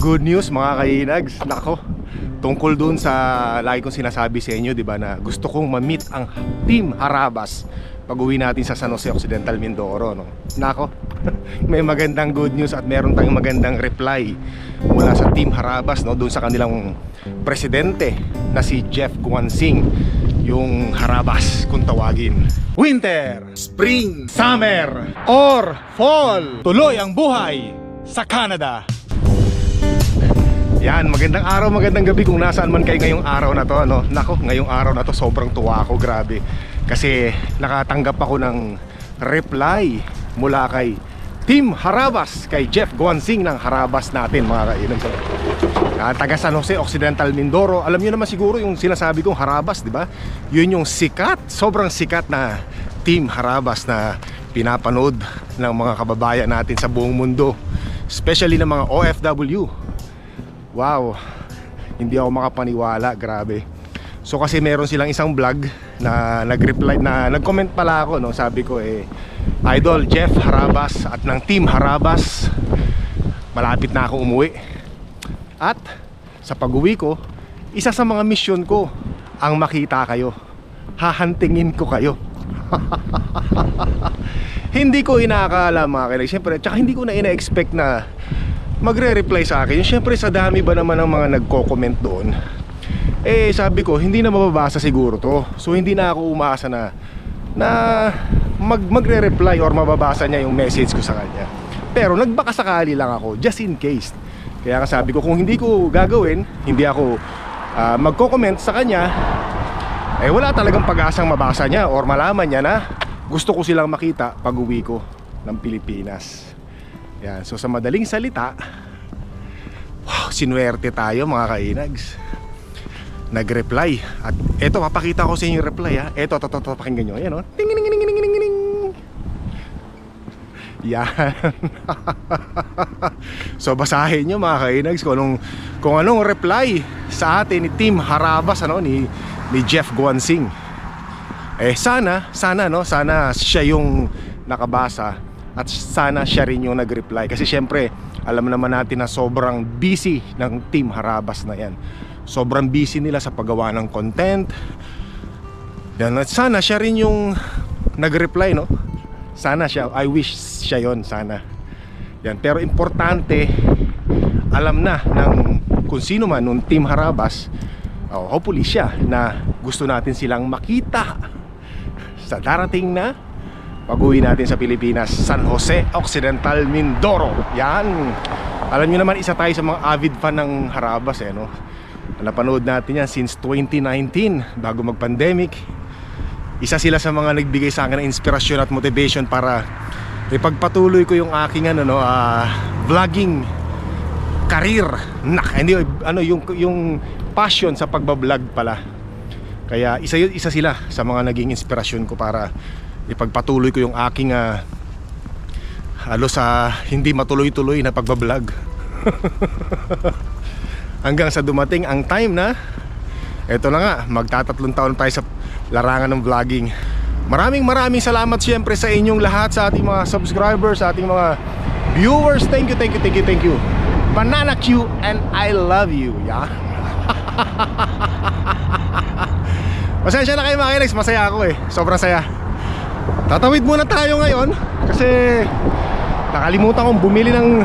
Good news mga kainags. Nako, tungkol dun sa lagi kong sinasabi sa inyo, di ba, na gusto kong ma-meet ang Team Harabas pag uwi natin sa San Jose Occidental Mindoro. No? Nako, may magandang good news at meron tayong magandang reply mula sa Team Harabas no, dun sa kanilang presidente na si Jeff Guansing yung Harabas kung tawagin. Winter, Spring, Summer, or Fall. Tuloy ang buhay sa Canada. Yan, magandang araw, magandang gabi kung nasaan man kayo ngayong araw na to, ano. Nako, ngayong araw na to sobrang tuwa ako, grabe. Kasi nakatanggap ako ng reply mula kay Team Harabas, kay Jeff Guansing ng Harabas natin, mga kainan. Ah, taga San Jose Occidental Mindoro. Alam niyo naman siguro yung sinasabi kong Harabas, di ba? Yun yung sikat, sobrang sikat na Team Harabas na pinapanood ng mga kababayan natin sa buong mundo. Especially ng mga OFW. Wow, hindi ako makapaniwala, grabe. So kasi meron silang isang vlog na nag-reply na nag-comment pala ako no, sabi ko eh Idol Jeff Harabas at ng Team Harabas malapit na ako umuwi. At sa pag-uwi ko, isa sa mga mission ko ang makita kayo. Hahantingin ko kayo. hindi ko inaakala mga kailag. Siyempre, tsaka hindi ko na ina-expect na magre-reply sa akin. Siyempre, sa dami ba naman ng mga nagko-comment doon, eh sabi ko, hindi na mababasa siguro to. So, hindi na ako umaasa na na mag magre-reply or mababasa niya yung message ko sa kanya. Pero nagbaka sakali lang ako, just in case. Kaya nga sabi ko, kung hindi ko gagawin, hindi ako ah, magko-comment sa kanya, eh wala talagang pag-asang mabasa niya or malaman niya na gusto ko silang makita pag uwi ko ng Pilipinas. Yan, so sa madaling salita, wow, sinuwerte tayo mga kainags. Nag-reply. At eto, papakita ko sa inyo yung reply ha. Eto, to, to, to, pakinggan nyo. Ayan o. Ting, ting, ting, ting, ting, ting, ting. Yan. so basahin nyo mga kainags kung anong, kung anong reply sa atin ni Team Harabas ano, ni, ni Jeff Guansing. Eh sana, sana no, sana siya yung nakabasa at sana siya rin yung nag-reply kasi syempre alam naman natin na sobrang busy ng Team Harabas na yan. Sobrang busy nila sa paggawa ng content. Yan, at sana siya rin yung nag-reply no. Sana siya, I wish siya yon sana. Yan, pero importante alam na ng kung sino man nung Team Harabas, oh, hopefully siya na gusto natin silang makita sa darating na pag-uwi natin sa Pilipinas, San Jose Occidental Mindoro. Yan. Alam niyo naman isa tayo sa mga avid fan ng Harabas eh no. Napanood natin yan since 2019 bago mag-pandemic. Isa sila sa mga nagbigay sa akin ng inspirasyon at motivation para ipagpatuloy ko yung aking ano no, ah, vlogging career. Nak, hindi ano yung yung passion sa pagba-vlog pala. Kaya isa yun, isa sila sa mga naging inspirasyon ko para ipagpatuloy ko yung aking ah, halo sa hindi matuloy-tuloy na pagba-vlog. Hanggang sa dumating ang time na eto na nga, magtatatlong taon tayo sa larangan ng vlogging. Maraming maraming salamat siyempre sa inyong lahat, sa ating mga subscribers, sa ating mga viewers. Thank you, thank you, thank you, thank you. Banana Q and I love you. Yeah. Pasensya na kayo mga kinex, masaya ako eh. Sobrang saya. Tatawid muna tayo ngayon kasi nakalimutan kong bumili ng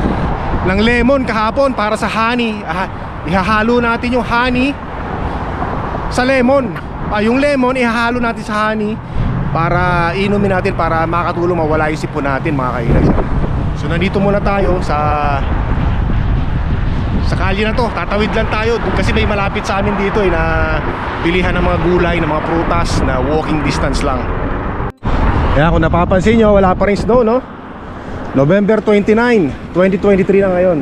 ng lemon kahapon para sa honey. Ah, ihahalo natin yung honey sa lemon. Ah, yung lemon ihahalo natin sa honey para inumin natin para makatulong mawala yung sipon natin mga kainex. So nandito muna tayo sa sa kalye na to, tatawid lang tayo kasi may malapit sa amin dito eh na bilihan ng mga gulay, ng mga prutas na walking distance lang. Kaya kung napapansin nyo, wala pa rin snow, no? November 29, 2023 na ngayon.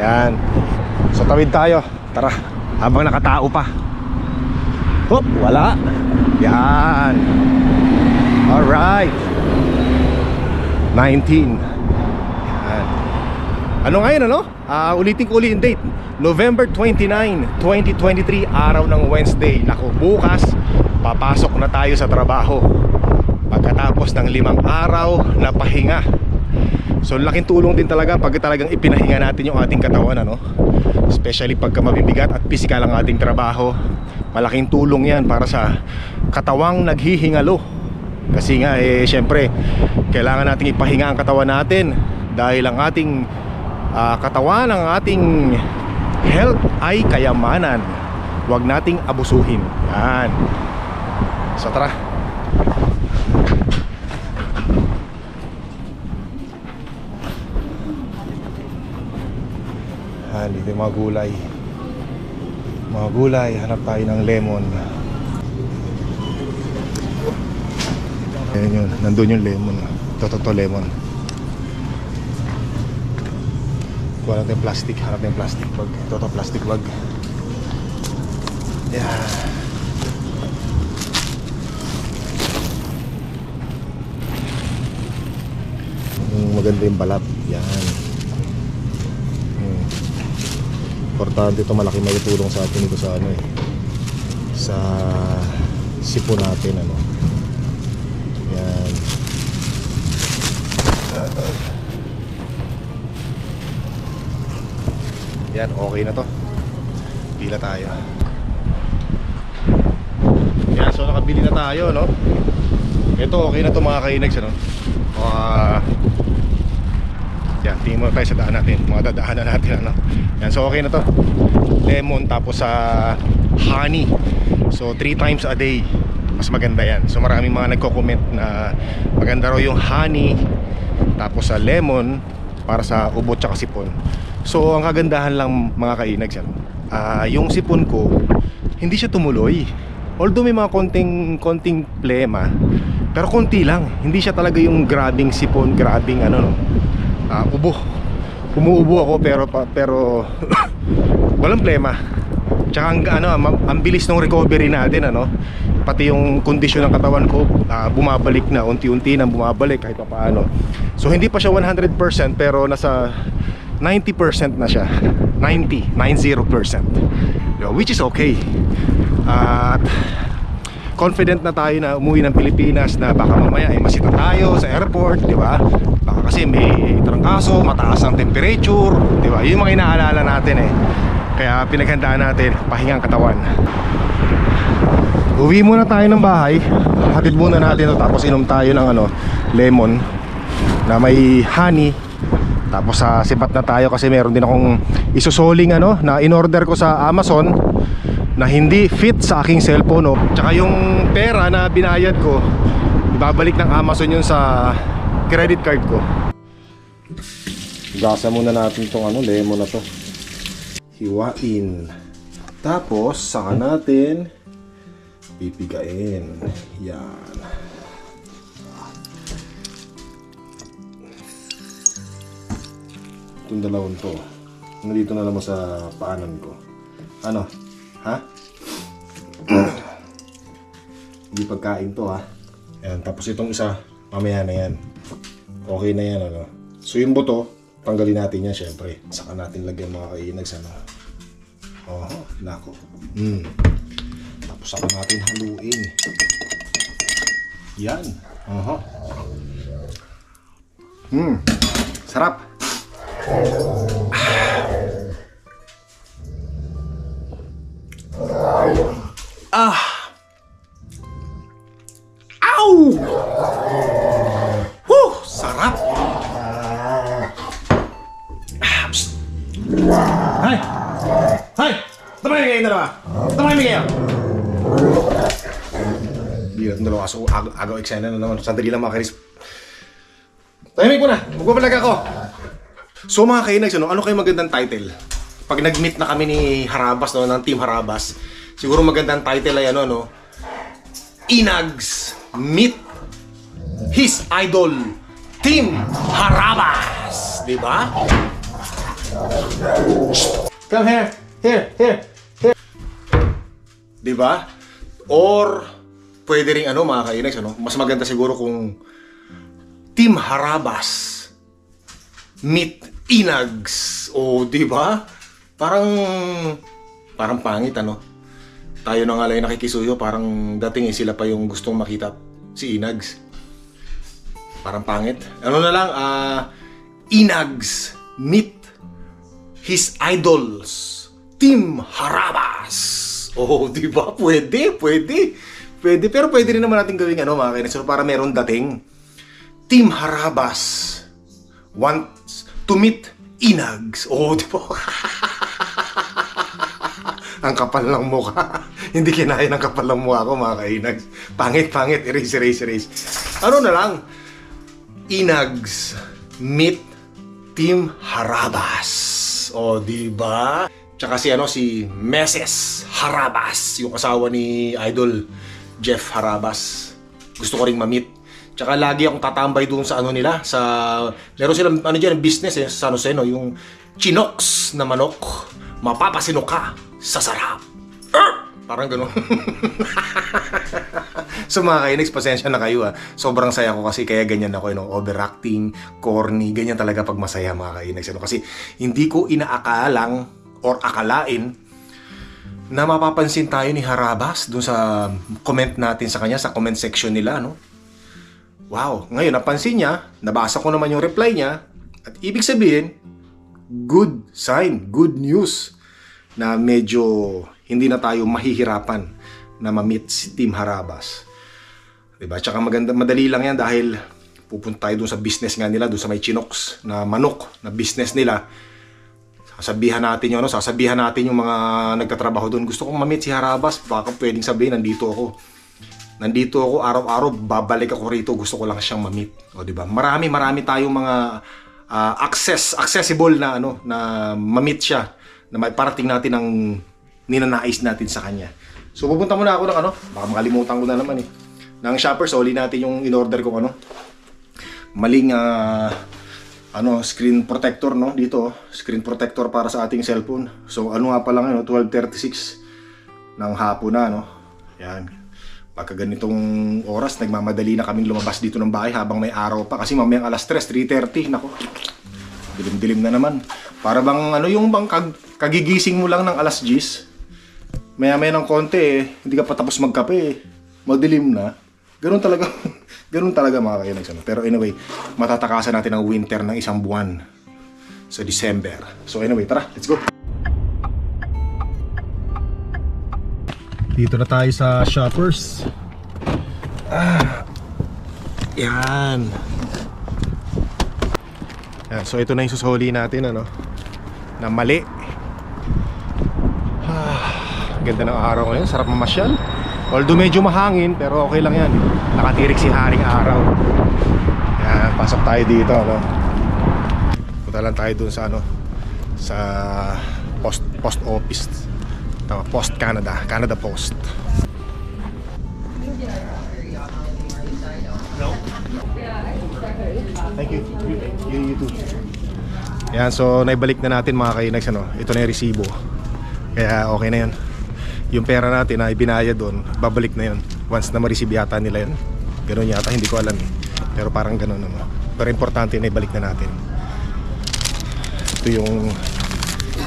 Yan. So tawid tayo. Tara, habang nakatao pa. Hop, wala. Yan. Alright. 19. Yan. Ano ngayon ano? Ah, ulitin ko ulit yung date. November 29, 2023, araw ng Wednesday. Nako, bukas papasok na tayo sa trabaho. Pagkatapos ng limang araw na pahinga. So laking tulong din talaga pag talagang ipinahinga natin yung ating katawan ano. Especially pagka mabibigat at physical ang ating trabaho. Malaking tulong 'yan para sa katawang naghihingalo. Kasi nga eh syempre kailangan nating ipahinga ang katawan natin dahil ang ating ah, katawan, ang ating health ay kayamanan. Huwag nating abusuhin. Yan. So tara. Ah, dito yung mga gulay. Mga gulay, hanap tayo ng lemon. Ayan yun, nandun yung lemon. Ito, lemon. Kuha natin yung plastic, hanap yung plastic bag. Ito, plastic bag. Yung maganda yung balat. Yan. Importante ito malaki may tulong sa atin ito sa ano eh. Sa sipo natin ano. Yan. Yan, okay na to. Pila tayo. Yan, so nakabili na tayo, no? Ito, okay na to mga kainags, ano? Uh, yan, tingin muna tayo sa daan natin. Mga dadaanan natin, ano? Yan, so okay na to. Lemon, tapos sa honey. So, three times a day. Mas maganda yan. So, maraming mga nagko-comment na maganda raw yung honey, tapos sa lemon, para sa ubo tsaka sipon. So, ang kagandahan lang mga kainags, ano? Ah, yung sipon ko, hindi siya tumuloy. Although may mga konting konting plema, pero konti lang. Hindi siya talaga yung grabing sipon, grabing ano no. Ah, ubo. Umuubo ako pero pa- pero walang plema. Tsaka ang, ano, ang bilis ng recovery natin ano. Pati yung kondisyon ng katawan ko ah, bumabalik na unti-unti nang bumabalik kahit pa paano. So hindi pa siya 100% pero nasa 90% na siya. 90, 90%. Diba? Which is okay. At confident na tayo na umuwi ng Pilipinas na baka mamaya ay masita tayo sa airport, di ba? Baka kasi may trangkaso, mataas ang temperature, di ba? Yun yung mga inaalala natin eh. Kaya pinaghandaan natin, pahingang katawan. Uwi muna tayo ng bahay. Hatid muna natin to tapos inom tayo ng ano, lemon na may honey. Tapos sa sibat na tayo kasi meron din akong isusoling ano na in-order ko sa Amazon na hindi fit sa aking cellphone no. Tsaka yung pera na binayad ko, ibabalik ng Amazon yun sa credit card ko. Gasa muna natin tong ano, lemon na to. Hiwain. Tapos, saka natin pipigain. Yan. Itong dalawang to. Nandito na naman sa paanan ko. Ano? Ha? Hindi pagkain to ha. Yan, tapos itong isa, mamaya na yan. Okay na yan ano. So yung buto, tanggalin natin yan syempre. Saka natin lagyan mga kainags ano. Oh, nako. Mm. Tapos saka natin haluin. Yan. Aha. Hmm. Sarap. Ah. Ow! Agaw eksena na naman. Sandali lang mga karis. Tahimik mo na! Magbabalag ako! So mga kainags, ano, ano kayo magandang title? Pag nag-meet na kami ni Harabas, no, ng Team Harabas, siguro magandang title ay ano, no? Inags meet his idol, Team Harabas! Di ba? Come here, here, here, here. Di ba? Or, pwede rin ano mga kainags, ano? Mas maganda siguro kung Team Harabas meet Inags. O, di ba? Parang parang pangit ano. Tayo na nga lang nakikisuyo, parang dating eh sila pa yung gustong makita si Inags. Parang pangit. Ano na lang, ah Inags meet his idols, Team Harabas. Oh, di ba? Pwede, pwede. Pwede, pero pwede rin naman natin gawing ano mga kainis. So, para meron dating. Team Harabas wants to meet Inags. Oh, di ba? ang kapal ng mukha. Hindi kinaya ng kapal ng mukha ko mga kainags. Pangit, pangit. Erase, erase, erase. Ano na lang? Inags meet Team Harabas. O, di ba? Tsaka si ano si Meses Harabas, yung asawa ni Idol Jeff Harabas. Gusto ko ring ma-meet. Tsaka lagi akong tatambay doon sa ano nila, sa meron silang ano diyan business eh sa San Jose no, yung Chinox na manok. Mapapasino ka sa sarap. Er! Parang gano'n. so mga kainags, pasensya na kayo ha. Sobrang saya ko kasi kaya ganyan ako, you know, overacting, corny, ganyan talaga pag masaya mga kainags. Ano? Kasi hindi ko inaakalang or akalain na mapapansin tayo ni Harabas dun sa comment natin sa kanya, sa comment section nila, no? Wow, ngayon napansin niya, nabasa ko naman yung reply niya, at ibig sabihin, good sign, good news na medyo hindi na tayo mahihirapan na ma-meet si Team Harabas. 'Di ba? Tsaka maganda madali lang 'yan dahil pupunta tayo doon sa business nga nila, doon sa may Chinox na manok na business nila. Sasabihan natin yung ano, sasabihan natin yung mga nagtatrabaho doon. Gusto kong ma-meet si Harabas, baka pwedeng sabihin nandito ako. Nandito ako araw-araw, babalik ako rito, gusto ko lang siyang ma-meet. O di ba? Marami marami tayong mga ah, access accessible na ano na ma-meet siya na may parating natin ang ninanais natin sa kanya. So pupunta muna ako ng ano, baka makalimutan ko na naman eh. Ng shopper, soli natin yung in-order ko ano. Maling ah, ano, screen protector no dito, screen protector para sa ating cellphone. So ano nga pa lang oh, 12:36 ng hapon na no. Yan. Pagka ganitong oras, nagmamadali na kaming lumabas dito ng bahay habang may araw pa kasi mamayang alas 3, 3:30, nako. Dilim-dilim na naman. Para bang ano yung bang kag kagigising mo lang ng alas 10. Maya-maya ng konti eh, hindi ka pa tapos magkape eh. Madilim na. Ganun talaga. ganun talaga mga kainags. ano. Pero anyway, matatakasan natin ang winter ng isang buwan sa December. So anyway, tara, let's go. Dito na tayo sa Shoppers. Ah. Yan. Yan, so ito na yung susuli natin ano na mali. Ah, ganda ng araw ngayon, sarap mamasyal. Although medyo mahangin pero okay lang yan. Nakatirik si Haring Araw. Yan, pasok tayo dito ano. Punta lang tayo dun sa ano sa post post office. Tama, Post Canada, Canada Post. Thank you. You, you too. Yan, so naibalik na natin mga kainags ano. Ito na yung resibo. Kaya okay na 'yan. Yung pera natin na ibinayad doon, babalik na 'yon. Once na ma-receive yata nila 'yon. Ganun yata, hindi ko alam eh. Pero parang ganun ano. Pero importante na ibalik na natin. Ito yung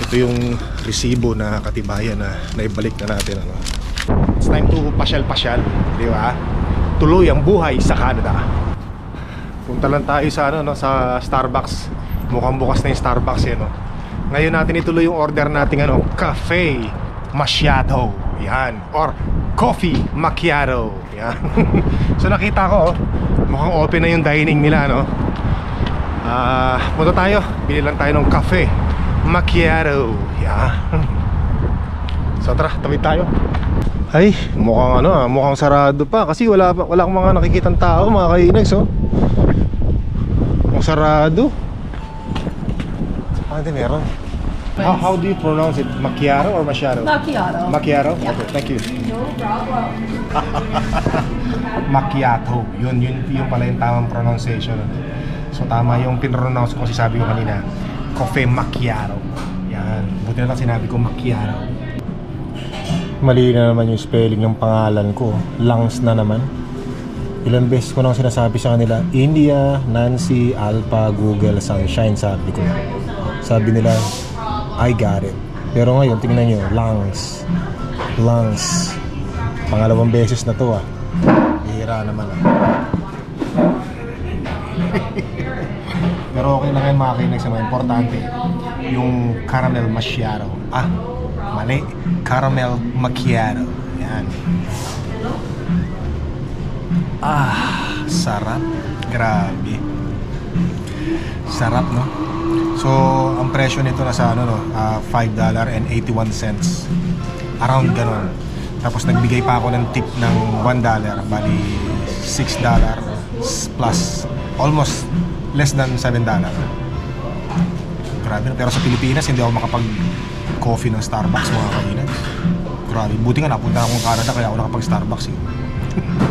ito yung resibo na katibayan na naibalik na natin ano. It's time to pasyal-pasyal, di ba? Tuloy ang buhay sa Canada. Punta lang tayo sa ano no sa Starbucks. Mukhang bukas na yung Starbucks eh no. Ngayon natin ituloy yung order nating ano, cafe macchiato. Yan. Or coffee macchiato. Yan. so nakita ko oh, mukhang open na yung dining nila no. Ah, punta tayo. Bili lang tayo ng cafe macchiato. Yan. So tara, tawid tayo. Ay, mukhang ano ah, mukhang sarado pa kasi wala wala akong mga nakikitang tao, mga kainags oh. Mukhang sarado. Hindi meron. How, how do you pronounce it? Macchiato or macchiato? Macchiato. Macchiato? Okay, thank you. no problem. Macchiato. Yun, yun, yun pala yung tamang pronunciation. So tama yung pinronounce ko kasi sabi ko kanina. Coffee macchiato. Yan. Buti na lang sinabi ko macchiato. Mali na naman yung spelling ng pangalan ko. Langs na naman. Ilan beses ko nang sinasabi sa kanila, India, Nancy, Alpha, Google, Sunshine, sabi ko. Sabi nila, I got it. Pero ngayon, tingnan nyo, lungs. Lungs. Pangalawang beses na to ah. Bihira naman ah. Pero okay lang yan mga kainex naman. Importante, yung caramel macchiato. Ah, mali. Caramel macchiato. Yan. Ah, sarap. Grabe. Sarap, no? So, ang presyo nito nasa ano, no? ah, $5.81 cents. Around ganon. Tapos nagbigay pa ako ng tip ng $1. Bali, $6 plus almost less than $7. Grabe, no? pero sa Pilipinas hindi ako makapag coffee ng Starbucks mga kainan. Grabe, buti nga napunta akong Canada kaya ako nakapag Starbucks eh.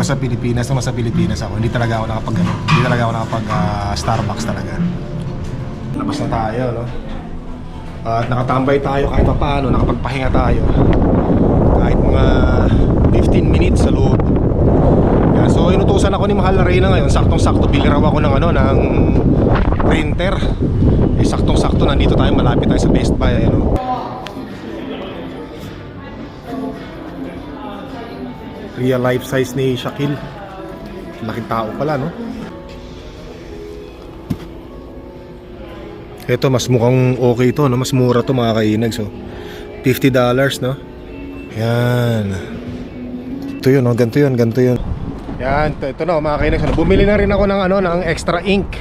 Pero sa Pilipinas, naman sa Pilipinas ako, hindi talaga ako nakapag ano, hindi talaga ako nakapag ah, Starbucks talaga. Labas na tayo, no? At nakatambay tayo kahit pa paano, nakapagpahinga tayo. Kahit mga 15 minutes sa loob. Yan, so inutusan ako ni Mahal na Reyna ngayon, saktong-sakto bili raw ako ng ano, ng printer. Eh saktong-sakto nandito tayo, malapit tayo sa Best Buy, ano. Real life size ni Shaquille. Laking tao pala, no? Ito, mas mukhang okay to, no? Mas mura to mga kainag, so. $50, no? Yan. Ito yun, no? Ganito yun, ganito yun. Yan, ito, ito no, mga kainag. So, bumili na rin ako ng, ano, ng extra ink.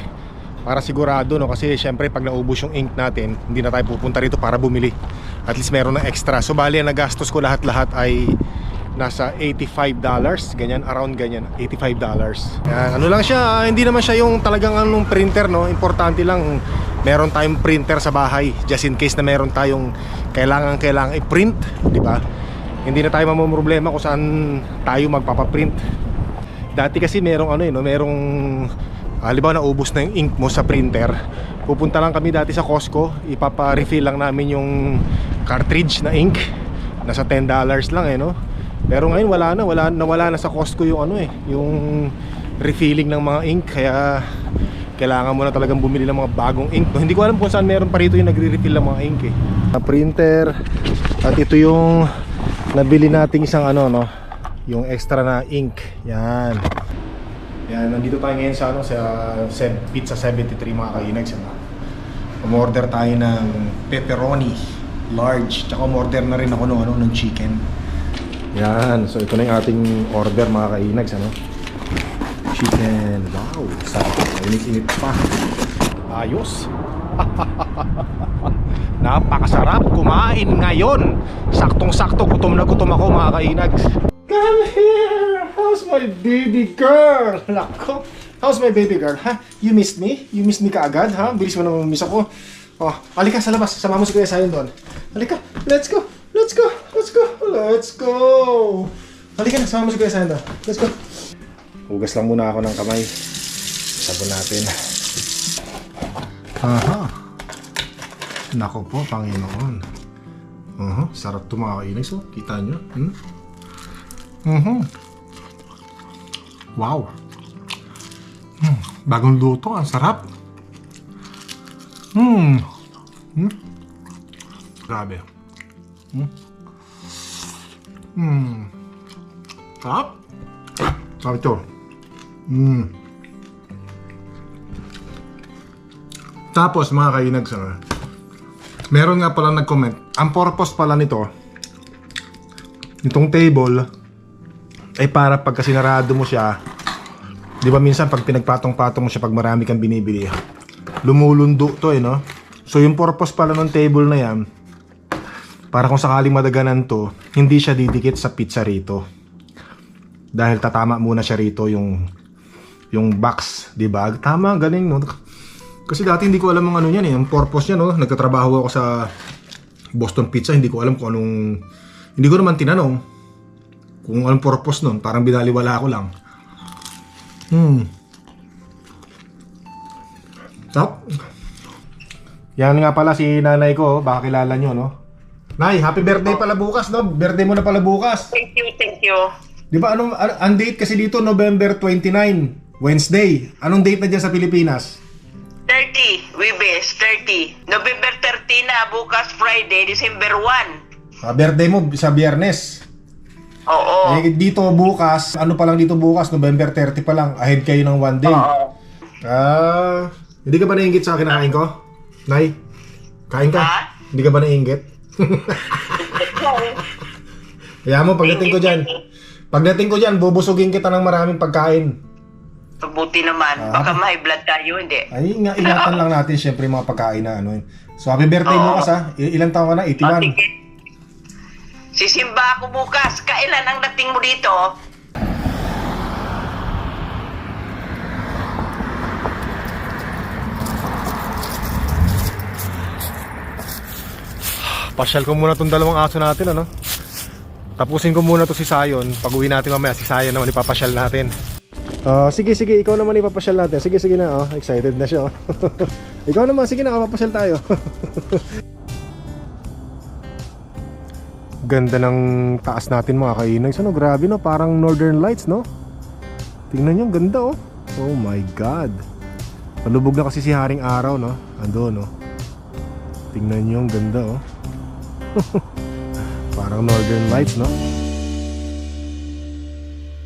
Para sigurado, no? Kasi syempre, pag naubos yung ink natin, hindi na tayo pupunta rito para bumili. At least meron ng extra. So, bali, ang nagastos ko lahat-lahat ay nasa $85 ganyan around ganyan $85 yan, ano lang siya hindi naman siya yung talagang anong printer no? Importante lang meron tayong printer sa bahay just in case na meron tayong kailangan kailangan i-print di ba? Hindi na tayo mamumroblema kung saan tayo magpapaprint. Dati kasi merong ano eh no? Merong halimbawa naubos na yung ink mo sa printer pupunta lang kami dati sa Costco ipapa-refill lang namin yung cartridge na ink. Nasa $10 lang eh no pero ngayon wala na, wala nawala na sa Costco yung ano eh, yung refilling ng mga ink kaya kailangan mo na talagang bumili ng mga bagong ink. Hindi ko alam kung saan meron pa rito yung nagre-refill ng mga ink eh. Na printer at ito yung nabili nating isang ano no, yung extra na ink. Yan. Yan, nandito tayo ngayon sa ano sa Pizza 73 mga kainags. Ano? Umorder tayo ng pepperoni large. Tsaka umorder na rin ako ng ano ng chicken. Yan, so ito na yung ating order mga kainags, ano? Chicken, wow, sarap, init-init pa. Ayos. Napakasarap kumain ngayon. Saktong-sakto, gutom na gutom ako mga kainags. Come here! How's my baby girl? Nako. How's my baby girl? Ha? You missed me? You missed me kaagad, ha? Bilis mo naman miss ako. Oh, halika sa labas. Sama mo si Kuya Sayon doon. Halika. Let's go. Let's go. Let's go. Let's go. Halika na. Sama mo si Kuya doon. Let's go. Hugas lang muna ako ng kamay. Sabon natin. Aha. Nako po, Panginoon. Uh-huh. Sarap to mga kainis, oh. Kita nyo? Hmm? Uh-huh. Wow. Hmm. Bagong luto, ang sarap. Hmm. Hmm. Grabe. Hmm. Sarap. Sarap ito. Hmm. Tapos mga kainags, ano, meron nga pala nag-comment. Ang purpose pala nito, itong table, ay para pagka sinarado mo siya, di ba minsan pag pinagpatong-patong mo siya pag marami kang binibili, lumulundo to eh, no? So yung purpose pala ng table na yan, para kung sakaling madaganan to, hindi siya didikit sa pizza rito. Dahil tatama muna siya rito yung yung box, di ba? Tama, galing, no? Kasi dati hindi ko alam ang ano niyan eh, ang purpose niya, no? Nagtatrabaho ako sa Boston Pizza, hindi ko alam kung anong hindi ko naman tinanong kung anong purpose nun. Parang binaliwala ko lang. Hmm. Tap. Yan nga pala si nanay ko, oh. baka kilala nyo, no? Nay, happy birthday pala bukas, no? Birthday mo na pala bukas. Thank you, thank you. Di ba anong an- ang date kasi dito November 29, Wednesday. Anong date na diyan sa Pilipinas? 30, Wibes, 30. November 30 na, bukas Friday, December 1. Ah, birthday mo sa Biyernes. Oo. Eh, dito bukas, ano pa lang dito bukas, November 30 pa lang. Ahead kayo ng one day. Oo. Ah, hindi ka ba nainggit sa kinakain ko? Nay, kain ka? Ha? Hindi ka ba nainggit? Kaya mo, pagdating ko dyan, pagdating ko dyan, bubusugin kita ng maraming pagkain. Mabuti naman. Ah. Baka may blood tayo, hindi. Ay, nga, ingatan lang natin syempre yung mga pagkain na ano. eh. So, happy birthday Oo. bukas ha. I- ilang taon ka na? O, 81. sige. Sisimba ako bukas. Kailan ang dating mo dito? Pasyal ko muna tong dalawang aso natin, ano? Tapusin ko muna to si Sayon. Pag uwi natin mamaya, si Sayon naman ipapasyal natin. Ah, sige, sige, ikaw naman ipapasyal natin. Sige, sige na, oh. Excited na siya, oh. ikaw naman, sige na, papasyal tayo. Ganda ng taas natin mga kainags. Ano, grabe no, parang Northern Lights, no? Tingnan nyo, ganda, oh. Oh my God. Palubog na kasi si Haring Araw, no? Ando, no? Tingnan nyo, ang ganda, oh. Parang Northern Lights, no?